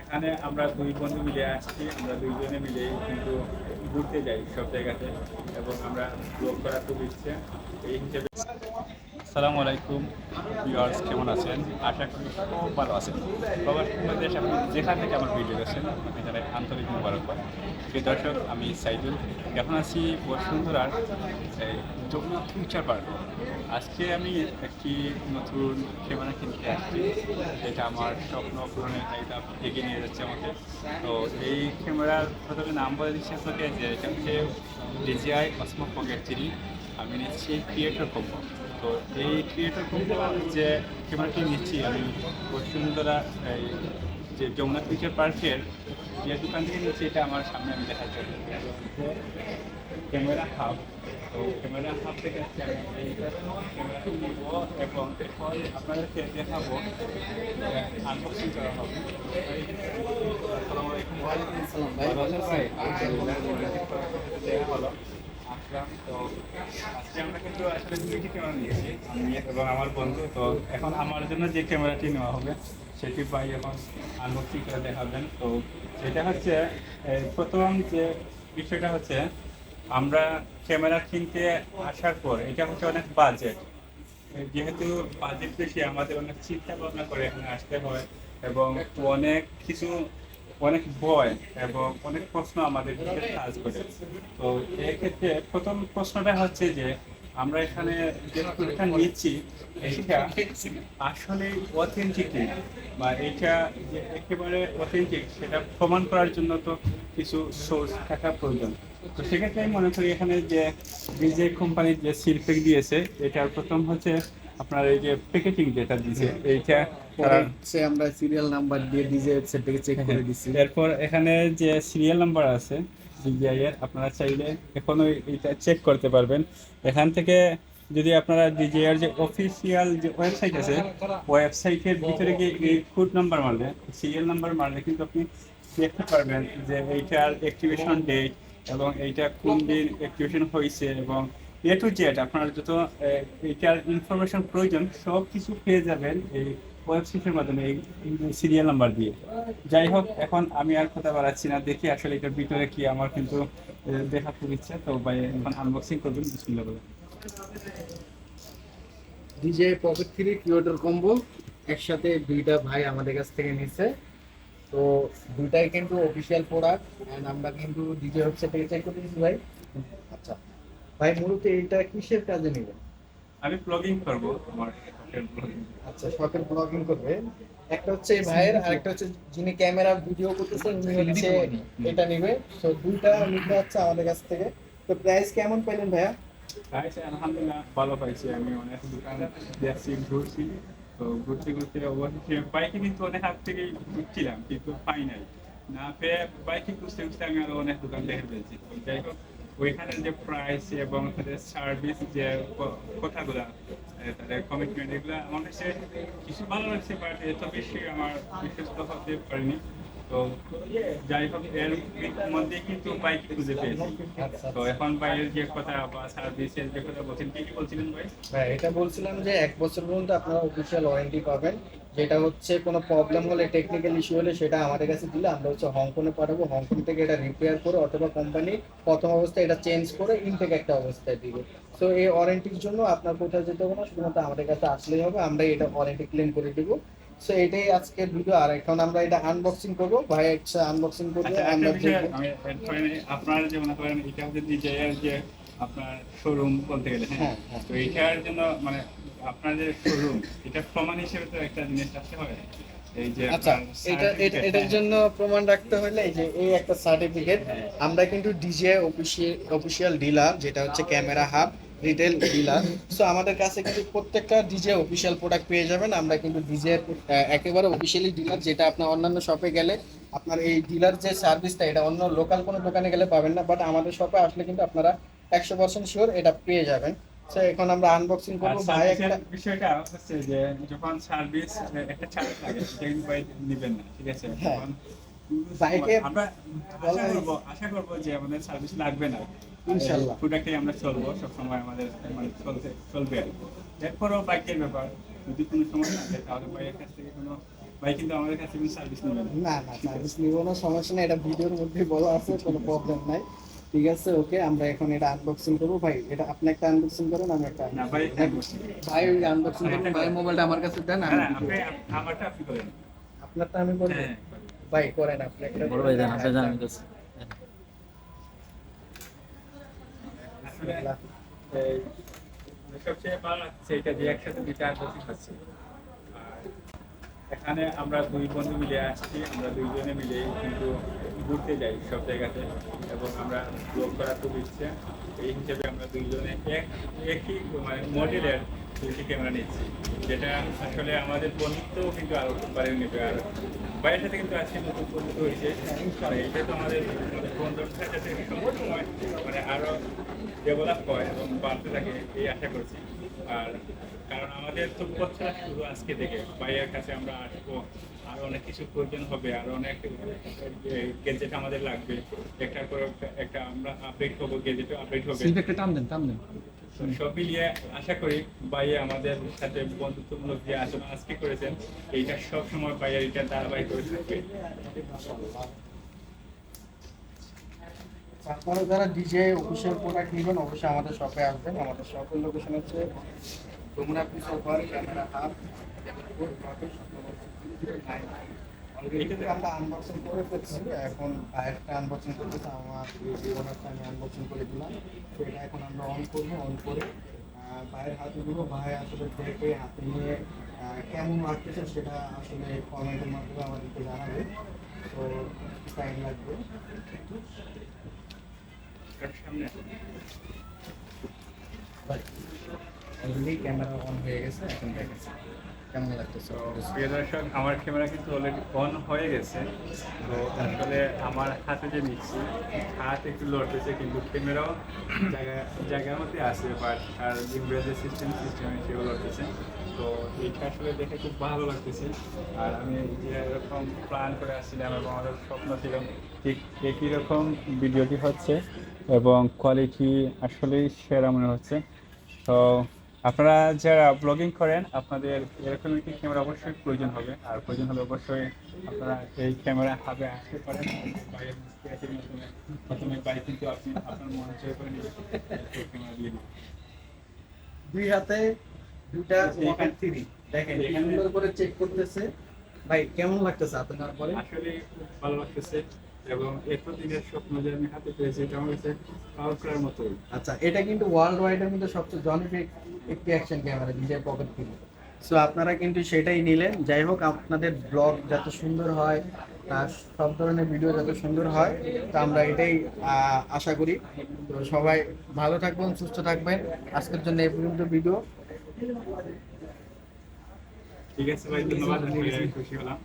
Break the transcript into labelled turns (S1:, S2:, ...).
S1: এখানে আমরা দুই বন্ধু মিলে আসছি, আমরা দুইজনে মিলে কিন্তু ঘুরতে যাই সব জায়গাতে এবং আমরা ব্লগ করার খুব ইচ্ছে। এই হিসেবে আসসালামু আলাইকুম। ভিউয়ার্স, কেমন আছেন? আশা করি খুব ভালো আছেন। প্রবাসী বাংলাদেশ আপনি যেখান থেকে আমার ভিডিও দেখছেন আপনি জানাই আন্তরিক মুবারকবাদ। প্রিয় দর্শক, আমি সাইদুল। এখন আছি বসুন্ধরার যমুনা ফিউচার পার্ক। আজকে আমি একটি নতুন ক্যামেরা কিনতে আসছি। যেটা আমার স্বপ্ন পূরণের চাহিদা এগিয়ে নিয়ে যাচ্ছে আমাকে। তো এই ক্যামেরার প্রথমে নাম বলে দিচ্ছি আপনাকে, যে এটা হচ্ছে ডিজিআই অসমো পকেট থ্রি। আমি নিচ্ছি ক্রিয়েটর কম্বো। তো এই ক্রিয়েটর কম্বো যে ক্যামেরাটি নিচ্ছি আমি বসুন্ধরা এই যে যমুনা ফিউচার পার্কের যে দোকান থেকে নিচ্ছি এটা আমার সামনে আমি দেখা যাচ্ছে ক্যামেরা হাব তো ক্যামেরা হাব থেকে ক্যামেরাটি নিব এবং এখন আপনাদেরকে দেখাবো আনবক্সিং করা হবে। আসসালামু আলাইকুম। ভাই। দেখা হলো। তো আমরা কিন্তু আসলে ক্যামেরা আমি এবং আমার বন্ধু। তো এখন আমার জন্য যে ক্যামেরাটি নেওয়া হবে, সেটি ভাই এখন আনবক্সিং করে দেখাবেন। তো এটা হচ্ছে প্রথম যে বিষয়টা হচ্ছে, আমরা ক্যামেরা কিনতে আসার পর, এটা হচ্ছে অনেক বাজেট যেহেতু বাজেট বেশি, আমাদের অনেক চিন্তা ভাবনা করে এখানে আসতে হয় এবং অনেক কিছু অনেক ভয় এবং অনেক প্রশ্ন আমাদের কাজ করে। তো এক্ষেত্রে প্রথম প্রশ্নটা হচ্ছে যে, আমরা এখানে যে ফুলটা নিচ্ছি, এইটা আসলে অথেন্টিক বা এটা যে একেবারে অথেন্টিক সেটা প্রমাণ করার জন্য তো কিছু সোর্স থাকা প্রয়োজন। তো সেক্ষেত্রে আমি মনে করি এখানে যে বিজে কোম্পানির যে শিল্পে দিয়েছে, এটার প্রথম হচ্ছে আপনার এই যে প্যাকেটিং যেটা দিয়েছে এইটা
S2: সে আমরা সিরিয়াল নাম্বার দিয়ে ডিজে ওয়েবসাইট থেকে চেক করে দিচ্ছি
S1: এরপর এখানে যে সিরিয়াল নাম্বার আছে ডিজিআই এর আপনারা চাইলে এখনও এটা চেক করতে পারবেন। এখান থেকে যদি আপনারা ডিজিআই এর যে অফিসিয়াল যে ওয়েবসাইট আছে ওয়েবসাইটের ভিতরে গিয়ে এই কোড নাম্বার মারলে সিরিয়াল নাম্বার মারলে কিন্তু আপনি দেখতে পারবেন যে এইটার অ্যাক্টিভেশন ডেট এবং এইটা কোন দিন অ্যাক্টিভেশন হয়েছে এবং এ টু জেড আপনার যত আহ, এইটার ইনফরমেশন প্রয়োজন সব কিছু পেয়ে যাবেন এই ওয়েবসাইটের মাধ্যমে এই সিরিয়াল নাম্বার দিয়ে। যাই হোক এখন আমি আর কথা বাড়াচ্ছি না দেখি আসলে এটার ভিতরে কি আমার কিন্তু দেখা খুব ইচ্ছা তো ভাই এখন আনবক্সিং করবেন বিসমিল্লাহ বলে
S2: ডিজে পকেট থ্রি কিউটার কম্বো একসাথে দুইটা ভাই আমাদের কাছ থেকে নিছে। তো দুইটাই কিন্তু অফিসিয়াল প্রোডাক্ট এন্ড আমরা কিন্তু ডিজে ওয়েবসাইট থেকে চেক করে দিয়েছি ভাই। আচ্ছা। ভাই মূলত এটা কিসের কাজে নেবেন
S1: আমি ব্লগিং করব আমার ব্লগিং
S2: আচ্ছা শখের ব্লগিং করবে। একটা হচ্ছে এই ভাইয়ের আর একটা হচ্ছে যিনি ক্যামেরা ভিডিও করতেছেন উনি হচ্ছে এটা নেবে। তো দুইটা নিতে হচ্ছে আমাদের কাছ থেকে। তো প্রাইস কেমন পাইলেন ভাইয়া?
S1: আচ্ছা আলহামদুলিল্লাহ ভালো পাইছি আমি অনেক দোকান দেখছি ঘুরছি। তো ঘুরতে ঘুরতে অবশেষে বাইকে কিন্তু অনেক হাত থেকেই ঘুরছিলাম কিন্তু পাই নাই। না পেয়ে বাইকে খুঁজতে খুঁজতে আমি আরও অনেক দোকান দেখে ফেলছি। তো যাই হোক ওইখানে যে প্রাইস এবং তাদের সার্ভিস যে কথাগুলো কথাগুলা তাদের কমিটমেন্ট এগুলো, আমার কাছে কিছু ভালো লাগছে বাট এত বেশি আমার বিশেষ হতে পারিনি। তো যাই হোক এর মধ্যে কিন্তু বাইক খুঁজে পেয়েছি। তো এখন বাইরের যে কথা বা সার্ভিসের যে কথা বলছেন, কি বলছিলেন ভাই?
S2: হ্যাঁ এটা বলছিলাম যে এক বছর পর্যন্ত আপনারা অফিসিয়াল ওয়ারেন্টি পাবেন। যেটা হচ্ছে, কোনো প্রবলেম হলে টেকনিক্যাল ইস্যু হলে, সেটা আমাদের কাছে দিলে আমরা হচ্ছে হংকংয়ে পাঠাবো। হংকং থেকে এটা রিপেয়ার করে অথবা কোম্পানি প্রথম অবস্থায় এটা চেঞ্জ করে ইনটেক একটা অবস্থায় দিবে। সো এই ওয়ারেন্টির জন্য আপনার কোথাও যেতে হবে না, শুধুমাত্র আমাদের কাছে আসলেই হবে। আমরা এটা ওয়ারেন্টি ক্লেম করে দিব। সো এটাই আজকের ভিডিও আর এখন আমরা এটা আনবক্সিং করব। ভাই একটা আনবক্সিং করব।
S1: আচ্ছা। আপনারা যে মনে করেন এটা হচ্ছে ডিজাইয়ের যে আপনার শোরুম বলতে গেলে হ্যাঁ?
S2: হ্যাঁ, হ্যাঁ।
S1: তো এইটার জন্য মানে আপনার যে শোরুম এটা প্রমাণ হিসেবে তো একটা জিনিস রাখতে হয়?
S2: আচ্ছা এটা এটা- এটার
S1: হ্যাঁ।
S2: জন্য প্রমাণ রাখতে হলে এই যে এই একটা সার্টিফিকেট আমরা কিন্তু ডিজে অফিসিয়াল ডিলার যেটা হচ্ছে Camera Hub retail dealer so আমাদের কাছে কিন্তু প্রত্যেকটা ডিজে অফিসিয়াল প্রোডাক্ট পেয়ে যাবেন। আমরা কিন্তু ডিজে একেবারে অফিসিয়ালি ডিলার যেটা আপনার অন্যান্য শপে গেলে আপনার এই ডিলার যে সার্ভিসটা এটা অন্য লোকাল কোনো দোকানে গেলে পাবেন না। বাট আমাদের শপে আসলে কিন্তু আপনারা একশো পার্সেন্ট শিওর এটা পেয়ে যাবেন। সো এখন আমরা আনবক্সিং করব। ভাই একটা
S1: বিষয়টা হচ্ছে যে যখন সার্ভিস একটা চার্জ লাগে সেটা কিন্তু ভাই নিবেন না ঠিক আছে?
S2: হ্যাঁ। বাইকে-
S1: আমরা আশা করব যে আমাদের সার্ভিস লাগবে না।
S2: ইনশাল্লাহ।
S1: প্রোডাক্টে আমরা চলবো সবসময় আমাদের মানে চলতে চলবে আর কি। এরপরও বাইকের ব্যাপার যদি কোনো থাকে তাহলে বাইকের কাছ থেকে কোনো ভাই কিন্তু আমাদের কাছে কোনো সার্ভিস নেবেন
S2: না। না সার্ভিস নিব না সমস্যা নেই এটা ভিডিওর মধ্যে বলা আছে কোনো প্রবলেম নাই। ঠিক আছে ওকে আমরা এখন এটা আনবক্সিং করব। ভাই এটা আপনি একটা আনবক্সিং করেন আমি একটা
S1: না ভাই
S2: ভাই আনবক্সিং করুন ভাই মোবাইলটা আমার কাছে দেন
S1: না
S2: আমি
S1: আমারটা আপনি করেন
S2: আপনারটা আমি বলব।
S1: হ্যাঁ।
S2: ভাই করেন আপনি একটা
S3: বড় ভাই দেন আপনি জানেন কাছে
S1: আসলে এই সবচেয়ে ভালো লাগছে এটা এখানে আমরা দুই বন্ধু মিলে আসছি, আমরা দুইজনে মিলে কিন্তু ঘুরতে যাই সব জায়গাতে এবং আমরা ব্লগ করার খুব ইচ্ছে। এই হিসেবে আমরা দুইজনে এক, একই মানে মডেলের দুইটি ক্যামেরা নিচ্ছি, যেটা আসলে আমাদের বন্ধুত্ব কিন্তু আরও বাড়িয়ে নেবে। আর বাইরের সাথে কিন্তু আজকে নতুন বন্ধুত্ব হয়েছে। এটা তো আমাদের বন্ধুত্বের সাথে সবসময় মানে আরও ডেভেলপ হয় এবং বাড়তে থাকে এই আশা করছি। আর কারণ আমাদের তো পথটা শুরু আজকে থেকে। ভাইয়ের কাছে আমরা আসব। আরও অনেক কিছু প্রয়োজন হবে। আর অনেক গেজেট আমাদের লাগবে। একটার পর একটা- একটা আমরা আপডেট হব গেজেটও আপডেট হবে।
S3: একটা
S1: সব মিলিয়ে আশা করি ভাইয়া আমাদের সাথে বন্ধুত্বমূলক যে আচরণ আজকে করেছেন এইটা সব সময় ভাইয়া এটা ধারাবাহিক করে থাকবে।
S2: আপনারা যারা ডিজে অফিসিয়াল প্রোডাক্ট নেবেন, অবশ্যই আমাদের শপে আসবেন। আমাদের শপের লোকেশন হচ্ছে তোমরা পিছল ঘর ক্যামেরা হাব। এখন আমি করে দিলাম। এটা এখন আমরা অন করব অন করে ভাইয়ের ভাই আসলে হাতে নিয়ে সেটা আসলে মাধ্যমে আমাদেরকে জানাবে। তো টাইম লাগবে।
S1: সামনে
S2: অলরেডি ক্যামেরা অন হয়ে গেছে, এখন দেখেছে কেমন লাগতেছে?
S1: দর্শক, আমার ক্যামেরা কিন্তু অলরেডি অন হয়ে গেছে। তো আসলে আমার হাতে যে নিচ্ছি হাত একটু লড়তেছে, কিন্তু ক্যামেরাও জায়গা, জায়গার মধ্যে আছে বাট আর ইংরেজি সিস্টেম সিস্টেমে সেও লড়তেছে। তো এটা আসলে দেখে খুব ভালো লাগতেছে। আর আমি যে এরকম প্ল্যান করে আসছিলাম এবং আমাদের স্বপ্ন ছিল ঠিক একই রকম ভিডিওটি হচ্ছে এবং কোয়ালিটি আসলেই সেরা মনে হচ্ছে। তো আপনারা যারা ব্লগিং করেন আপনাদের এরকম একটি ক্যামেরা অবশ্যই প্রয়োজন হবে। আর প্রয়োজন হলে অবশ্যই আপনারা এই ক্যামেরা হাতে আসতে পারেন। প্রথমে বাইক কিন্তু আপনি আপনার মনে নেবেন ক্যামেরা দিয়ে
S2: দুই হাতে ওয়ান থ্রি দেখেন
S1: এখানে-
S2: সুন্দর করে চেক করতেছে। ভাই কেমন লাগতেছে আপনার পরে?
S1: আসলে খুব ভালো লাগতেছে। এবং এত দিনের স্বপ্ন যে আমি হাতে পেয়েছি এটা আমার কাছে পাওয়ার করার মতোই
S2: আচ্ছা এটা কিন্তু ওয়ার্ল্ড ওয়াইড এর মধ্যে সবচেয়ে জনপ্রিয় একটি action camera DJI pocket film so আপনারা কিন্তু সেটাই নিলেন। যাই হোক আপনাদের ব্লগ যত সুন্দর হয় সব ধরনের ভিডিও যত সুন্দর হয় তো আমরা এটাই আশা করি। তো সবাই ভালো থাকবেন সুস্থ থাকবেন। আজকের জন্য এই পর্যন্ত ভিডিও
S1: ঠিক আছে ভাই ধন্যবাদ। খুশি হলাম।